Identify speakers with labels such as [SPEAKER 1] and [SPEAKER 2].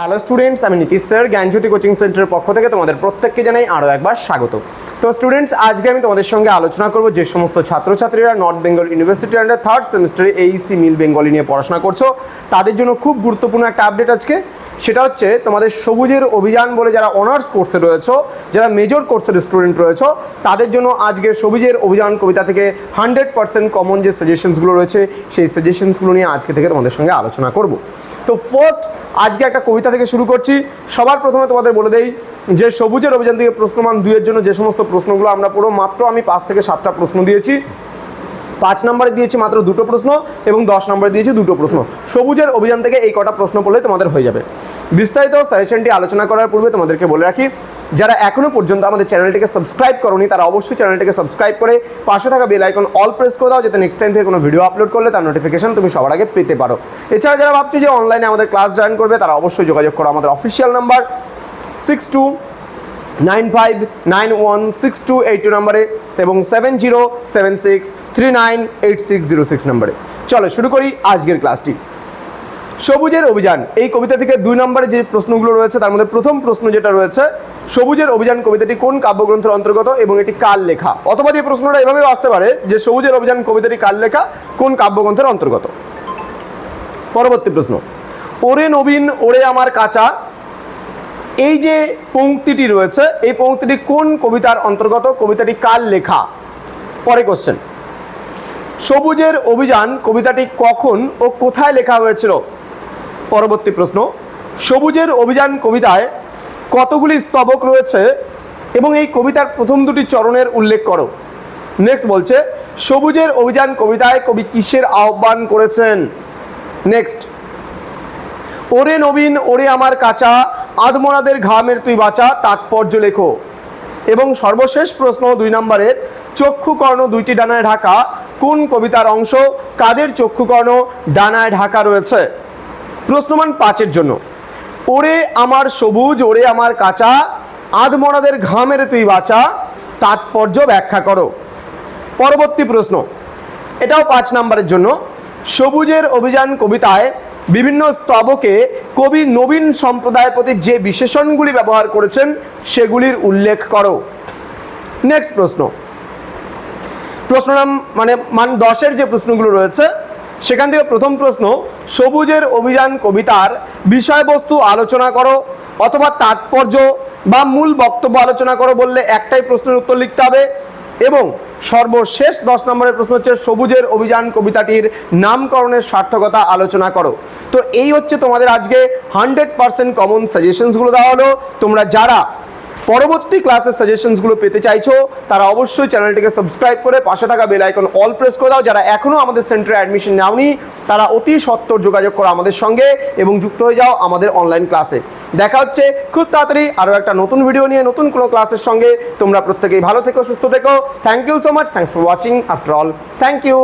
[SPEAKER 1] Hello students আমি Nitish sir, জ্ঞানজ্যোতি coaching সেন্টারের পক্ষ থেকে তোমাদের প্রত্যেককে জানাই আরও একবার স্বাগত। তো স্টুডেন্টস আজকে আমি তোমাদের সঙ্গে আলোচনা করব যে সমস্ত ছাত্রছাত্রীরা North Bengal University under third সেমিস্টারে এইসি মিল বেঙ্গলি নিয়ে পড়াশোনা করছ, তাদের জন্য খুব গুরুত্বপূর্ণ একটা আপডেট আজকে। সেটা হচ্ছে তোমাদের সবুজের অভিযান বলে যারা অনার্স কোর্সে রয়েছো, যারা মেজর কোর্সের স্টুডেন্ট রয়েছো, তাদের জন্য আজকে সবুজের অভিযান কবিতা থেকে হান্ড্রেড পার্সেন্ট কমন যে সাজেশনসগুলো রয়েছে, সেই সাজেশনসগুলো নিয়ে আজকে থেকে তোমাদের সঙ্গে আলোচনা করব। তো ফার্স্ট আজকে একটা কবিতা থেকে শুরু করছি। সবার প্রথমে তোমাদের বলে দেই যে সবুজের অভিযান থেকে প্রশ্নমান দুইয়ের জন্য যে সমস্ত প্রশ্নগুলো আমরা পুরো মাত্র আমি পাঁচ থেকে সাতটা প্রশ্ন দিয়েছি। পাঁচ নম্বরে দিয়েছি মাত্র দুটো প্রশ্ন এবং দশ নম্বরে দিয়েছি দুটো প্রশ্ন। সবুজের অভিযান থেকে এই কটা প্রশ্ন পড়লে তোমাদের হয়ে যাবে। বিস্তারিত সাজেশনটি আলোচনা করার পূর্বে তোমাদেরকে বলে রাখি, যারা এখনও পর্যন্ত আমাদের চ্যানেলটিকে সাবস্ক্রাইব করনি, তারা অবশ্যই চ্যানেলটিকে সাবস্ক্রাইব করে পাশে থাকা বেল আইকন অল প্রেস করে দাও, যাতে নেক্সট টাইম থেকে কোনো ভিডিও আপলোড করলে তার নোটিফিকেশন তুমি সবার আগে পেতে পারো। এছাড়া যারা ভাবছ যে অনলাইনে আমাদের ক্লাস জয়েন করবে, তারা অবশ্যই যোগাযোগ করো আমাদের official number six two nine five nine one six two eight two নাম্বারে এবং seven zero seven six three nine eight six zero six নাম্বারে চলো শুরু করি আজকের ক্লাসটি সবুজের অভিযান। এই কবিতা থেকে দুই নম্বরে যে প্রশ্নগুলো রয়েছে, তার মধ্যে প্রথম প্রশ্ন যেটা রয়েছে, সবুজের অভিযান কবিতাটি কোন কাব্যগ্রন্থের অন্তর্গত এবং এটি কার লেখা? অথবা এই প্রশ্নটা এভাবেও আসতে পারে যে সবুজের অভিযান কবিতাটি কার লেখা, কোন কাব্যগ্রন্থের অন্তর্গত? পরবর্তী প্রশ্ন। ওরে নবীন, ওরে আমার কাঁচা, এই যে পংক্তিটি রয়েছে, এই পংক্তিটি কোন কবিতার অন্তর্গত, কবিতাটি কার লেখা? পরে কোশ্চেন সবুজের অভিযান কবিতাটি কখন ও কোথায় লেখা হয়েছিল? পরবর্তী প্রশ্ন। সবুজের অভিযান কবিতায় কতগুলি স্তবক রয়েছে এবং এই কবিতার প্রথম দুটি চরণের উল্লেখ করো? নেক্সট বলছে, সবুজের অভিযান কবিতায় কবি কিসের আহ্বান করেছেন? নেক্সট ওরে নবীন, ওরে আমার কাঁচা আদমরাদের ঘামের তুই বাঁচা, তাৎপর্য লেখো। এবং সর্বশেষ প্রশ্ন দুই নম্বরের, চক্ষুকর্ণ দুইটি ডানায় ঢাকা, কোন কবিতার অংশ, কাদের চক্ষুকর্ণ ডানায় ঢাকা রয়েছে? প্রশ্নমান পাঁচের জন্য। ওরে আমার সবুজ, ওরে আমার কাঁচা আদমরাদের ঘামের তুই বাঁচা, তাৎপর্য ব্যাখ্যা করো। পরবর্তী প্রশ্ন, এটাও পাঁচ নম্বরের জন্য। সবুজের অভিযান কবিতায় বিভিন্ন স্তবকে কবি নবীন সম্প্রদায়ের প্রতি যে বিশেষণগুলি ব্যবহার করেছেন, সেগুলির উল্লেখ করো। নেক্সট প্রশ্ন। প্রশ্ন নাম মানে মান দশের যে প্রশ্নগুলো রয়েছে সেখান থেকে প্রথম প্রশ্ন, সবুজের অভিযান কবিতার বিষয়বস্তু আলোচনা করো অথবা তাৎপর্য বা মূল বক্তব্য আলোচনা করো বললে একটাই প্রশ্নের উত্তর লিখতে হবে এবং সর্বশেষ দশ নম্বরের প্রশ্ন হচ্ছে, সবুজের অভিযান কবিতাটির নামকরণের সার্থকতা আলোচনা করো। তো এই হচ্ছে তোমাদের আজকে হান্ড্রেড পার্সেন্ট কমন সাজেশনসগুলো দেওয়া হলো। তোমরা যারা পরবর্তী ক্লাসের সাজেশনসগুলো পেতে চাইছো, তারা অবশ্যই চ্যানেলটিকে সাবস্ক্রাইব করে পাশে থাকা বেল আইকন অল প্রেস করে দাও। যারা এখনও আমাদের সেন্টারে অ্যাডমিশন নাওনি, তারা অতি সত্বর যোগাযোগ করো আমাদের সঙ্গে এবং যুক্ত হয়ে যাও আমাদের অনলাইন ক্লাসে দেখা হচ্ছে খুব তাড়াতাড়ি আরও একটা নতুন ভিডিও নিয়ে নতুন কোনো ক্লাসের সঙ্গে। তোমরা প্রত্যেকেই ভালো থেকো, সুস্থ থেকো। Thank you so much thanks for watching after all thank you